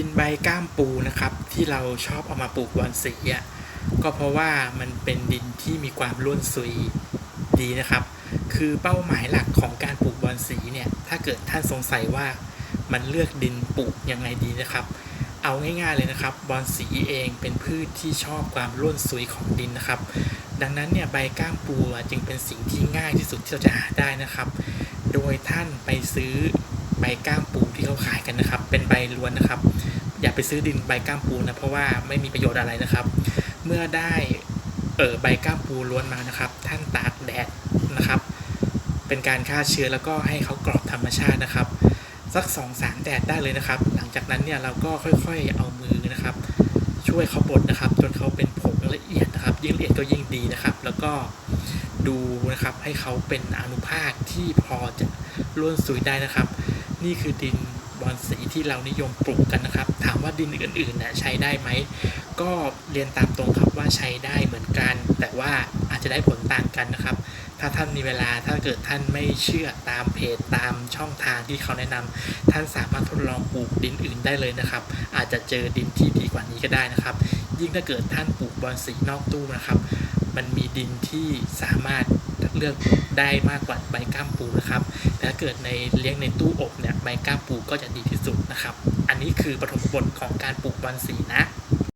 ดินใบก้ามปูนะครับที่เราชอบเอามาปลูกบอนสีอะก็เพราะว่ามันเป็นดินที่มีความร่วนซุยดีนะครับ คือเป้าหมายหลักของการปลูกบอนสีเนี่ยถ้าเกิดท่านสงสัยว่ามันเลือกดินปลูกยังไงดีนะครับ เอาง่ายๆเลยนะครับบอนสีเองเป็นพืชที่ชอบความร่วนซุยของดินนะครับ ดังนั้นเนี่ยใบก้ามปูจึงเป็นสิ่งที่ง่ายที่สุดที่เราจะหาได้นะครับ โดยท่านไปซื้อ ใบก้ามปูที่เขาขายกันนะครับ เป็นใบล้วนนะครับ อย่าไปซื้อดินใบก้ามปูนะเพราะว่าไม่มีประโยชน์อะไรนะครับ เมื่อได้เออใบก้ามปูล้วนมานะครับ ท่านตากแดดนะครับ เป็นการฆ่าเชื้อแล้วก็ให้เขากรอบธรรมชาตินะครับ สักสองสามแดดได้เลยนะครับ หลังจากนั้นเนี่ยเราก็ค่อยๆเอามือนะครับ ช่วยเขาบดนะครับ จนเขาเป็นผงละเอียดนะครับ ยิ่งละเอียดก็ยิ่งดีนะครับ แล้วก็ดูนะครับให้เขาเป็นอนุภาคที่พอจะร่วนซุยได้นะครับ นี่คือดินบอนสีที่เรานิยมปลูกกันนะครับ ถามว่าดินอื่นๆนะใช้ได้ไหม ก็เรียนตามตรงครับว่าใช้ได้เหมือนกัน แต่ว่าอาจจะได้ผลต่างกันนะครับ ถ้าท่านมีเวลาถ้าเกิดท่านไม่เชื่อตามเพจตามช่องทางที่เขาแนะนำท่านสามารถทดลองปลูกดินอื่นได้เลยนะครับ อาจจะเจอดินที่ดีกว่านี้ก็ได้นะครับ ยิ่งถ้าเกิดท่านปลูกบอนสีนอกตู้นะครับ มันมีดินที่สามารถเลือกได้มากกว่าใบก้ามปูนะครับแต่ถ้าเกิดในเลี้ยงในตู้อบเนี่ยใบก้ามปูก็จะดีที่สุดนะครับ อันนี้คือปฐมบทของการปลูกบอนสีนะ